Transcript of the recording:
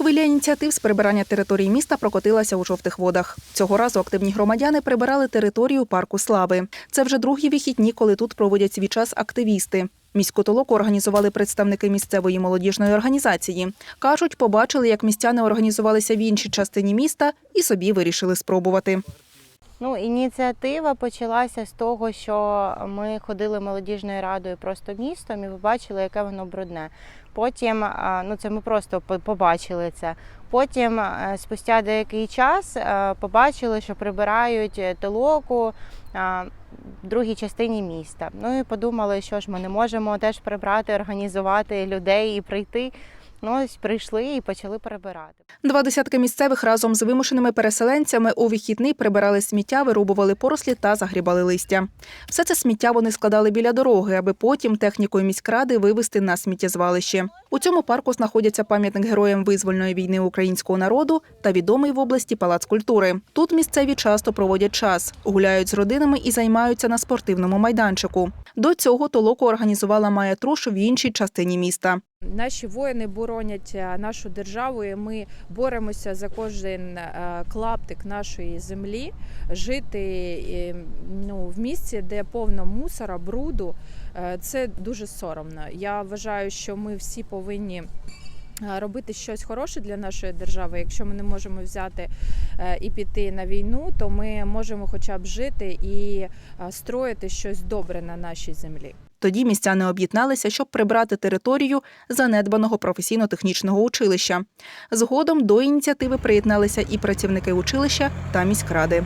Хвиля ініціатив з прибирання території міста прокотилася у жовтих водах. Цього разу активні громадяни прибирали територію парку слави. Це вже другі вихідні, коли тут проводять свій час активісти. Міську толоку організували представники місцевої молодіжної організації. Кажуть, побачили, як містяни організувалися в іншій частині міста і собі вирішили спробувати. Ну, ініціатива почалася з того, що ми ходили молодіжною радою просто містом і побачили, яке воно брудне. Потім, ну це ми просто побачили це. Потім, е, спустя деякий час, е, побачили, що прибирають е, толоку в другій частині міста. Ну і подумали, що ж ми не можемо теж прибрати, організувати людей і прийти. Ну, ось прийшли і почали прибирати. Два десятки місцевих разом з вимушеними переселенцями у вихідний прибирали сміття, вирубували порослі та загрібали листя. Все це сміття вони складали біля дороги, аби потім технікою міськради вивезти на сміттєзвалище. У цьому парку знаходяться пам'ятник героям визвольної війни українського народу та відомий в області палац культури. Тут місцеві часто проводять час, гуляють з родинами і займаються на спортивному майданчику. До цього толоку організувала Майя Труш в іншій частині міста. Наші воїни боронять е, нашу державу. і Ми боремося за кожен е, клаптик нашої землі, жити ну, в місці, де повно мусора, бруду. Е, Це дуже соромно. Я вважаю, що ми всі повинні. Робити щось хороше для нашої держави. Якщо ми не можемо взяти і піти на війну, то ми можемо хоча б жити і строїти щось добре на нашій землі. Тоді містяни об'єдналися, щоб прибрати територію занедбаного професійно-технічного училища. Згодом до ініціативи приєдналися і працівники училища та міськради.